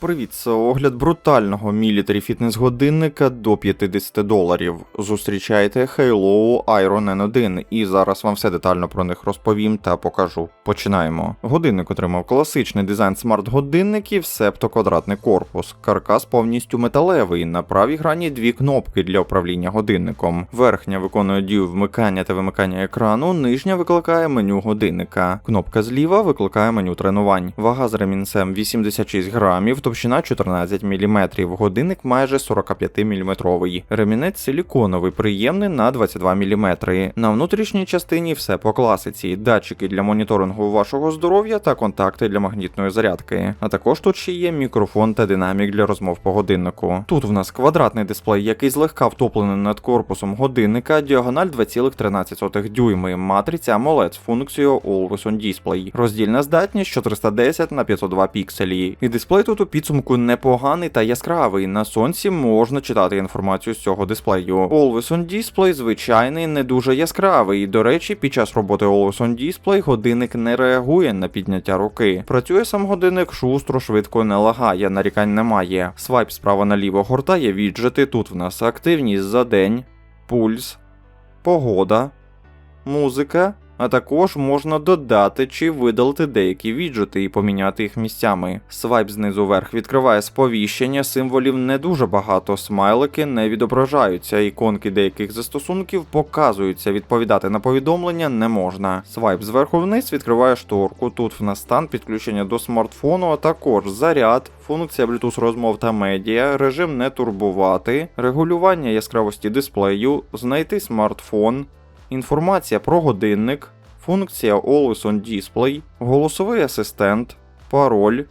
Привіт, це огляд брутального мілітарі фітнес годинника до 50 доларів. Зустрічайте Halo Iron N1, і зараз вам все детально про них розповім та покажу. Починаємо. Годинник отримав класичний дизайн смарт-годинників, септо квадратний корпус. Каркас повністю металевий. На правій грані дві кнопки для управління годинником. Верхня виконує дію вмикання та вимикання екрану, нижня викликає меню годинника. Кнопка зліва викликає меню тренувань. Вага з ремінцем 86 грамів товщина 14 мм, годинник майже 45 мм. Ремінець силіконовий, приємний на 22 мм. На внутрішній частині все по класиці: датчики для моніторингу вашого здоров'я та контакти для магнітної зарядки. А також тут ще є мікрофон та динамік для розмов по годиннику. Тут в нас квадратний дисплей, який злегка втоплений над корпусом годинника, діагональ 2,13 дюйми, матриця AMOLED з функцією Always on Display, роздільна здатність 410 на 502 пікселі. І дисплей тут у підсумку непоганий та яскравий. На сонці можна читати інформацію з цього дисплею. Always on Display звичайний, не дуже яскравий. До речі, під час роботи Always on Display годинник не реагує на підняття руки. Працює сам годинник шустро, швидко не лагає, нарікань немає. Свайп справа наліво гортає віджити. Тут в нас активність за день, пульс, погода, музика. А також можна додати чи видалити деякі віджити і поміняти їх місцями. Свайп знизу вверх відкриває сповіщення, символів не дуже багато, смайлики не відображаються, іконки деяких застосунків показуються, відповідати на повідомлення не можна. Свайп зверху вниз відкриває шторку. Тут в нас стан підключення до смартфону, а також заряд, функція Bluetooth розмов та медіа, режим не турбувати, регулювання яскравості дисплею, знайти смартфон. Інформація про годинник, функція Always on Display, голосовий асистент, пароль,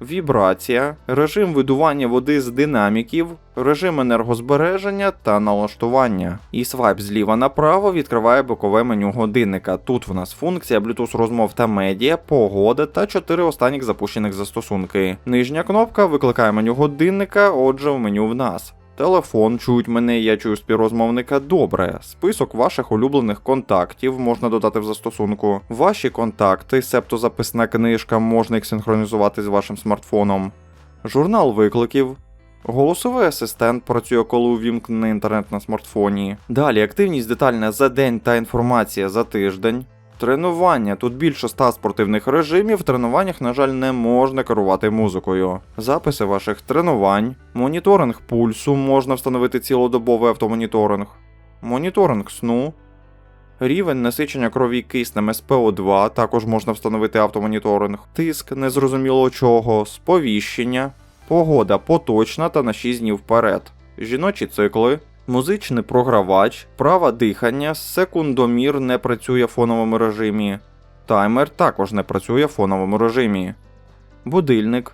вібрація, режим видування води з динаміків, режим енергозбереження та налаштування. І свайп зліва направо відкриває бокове меню годинника. Тут в нас функція Bluetooth розмов та медіа, погода та 4 останніх запущених застосунки. Нижня кнопка викликає меню годинника, отже, в меню в нас. Телефон, чують мене, я чую співрозмовника добре. Список ваших улюблених контактів можна додати в застосунку. Ваші контакти, себто записна книжка, можна їх синхронізувати з вашим смартфоном. Журнал викликів. Голосовий асистент працює, коли увімкнений інтернет на смартфоні. Далі активність детальна за день та інформація за тиждень. Тренування. Тут більше 100 спортивних режимів. В тренуваннях, на жаль, не можна керувати музикою. Записи ваших тренувань, моніторинг пульсу, можна встановити цілодобовий автомоніторинг, моніторинг сну. Рівень насичення крові киснем СПО2 також можна встановити автомоніторинг, тиск незрозуміло чого, сповіщення, погода поточна та на 6 днів вперед, жіночі цикли, Музичний програвач, праве дихання, секундомір не працює в фоновому режимі. Таймер також не працює в фоновому режимі. Будильник.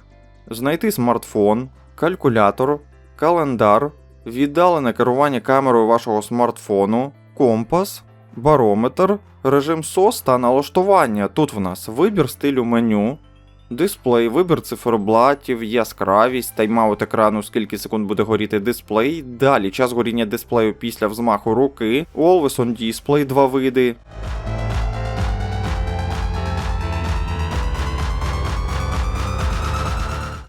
Знайти смартфон, калькулятор, календар, віддалене керування камерою вашого смартфону, компас, барометр, режим SOS та налаштування. Тут в нас вибір стилю меню, Дисплей, вибір циферблатів, яскравість, тайм-аут екрану, скільки секунд буде горіти дисплей. Далі час горіння дисплею після взмаху руки. Always on Display два види.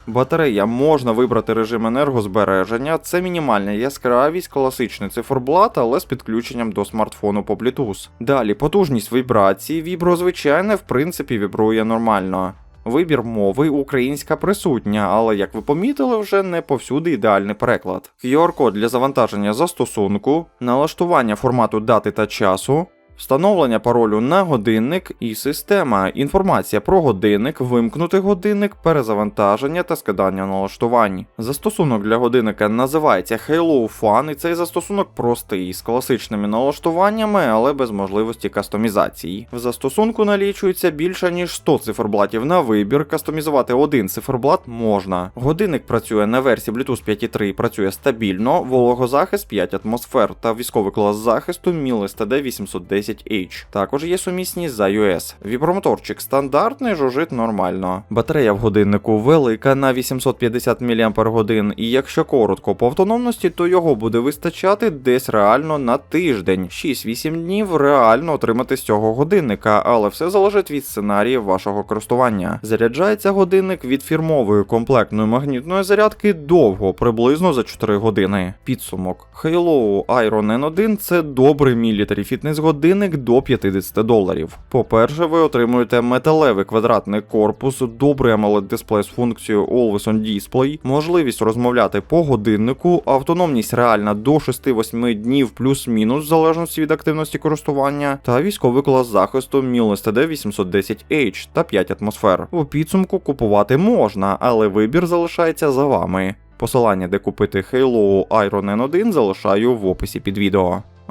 Батарея можна вибрати режим енергозбереження. Це мінімальна яскравість, класичний циферблат, але з підключенням до смартфону по Bluetooth. Далі потужність вібрації. Вібро звичайне, в принципі, вібрує нормально. Вибір мови українська присутня, але як ви помітили, вже не повсюди ідеальний переклад. QR-код для завантаження застосунку, налаштування формату дати та часу, встановлення паролю на годинник і система. Інформація про годинник, вимкнути годинник, перезавантаження та скидання налаштувань. Застосунок для годинника називається Halo Fun, і цей застосунок простий з класичними налаштуваннями, але без можливості кастомізації. В застосунку налічується більше ніж 100 циферблатів на вибір. Кастомізувати один циферблат можна. Годинник працює на версії Bluetooth 5.3 працює стабільно, вологозахист 5 атмосфер та військовий клас захисту Міл STD 810 810H. Також є сумісність за iOS. Вібромоторчик стандартний, жужить нормально. Батарея в годиннику велика на 850 мАч, і якщо коротко по автономності, то його буде вистачати десь реально на тиждень. 6-8 днів реально отримати з цього годинника, але все залежить від сценаріїв вашого користування. Заряджається годинник від фірмової комплектної магнітної зарядки довго, приблизно за 4 години. Підсумок. Halo Iron N1 це добрий мілітарі фітнес годинник до 50 доларів. По-перше, ви отримуєте металевий квадратний корпус, добрий AMOLED дисплей з функцією Always On Display, можливість розмовляти по годиннику, автономність реальна до 6-8 днів плюс-мінус в залежності від активності користування, та військовий клас захисту Milnes TD 810H та 5 атмосфер. У підсумку купувати можна, але вибір залишається за вами. Посилання, де купити Halo Iron N1, залишаю в описі під відео.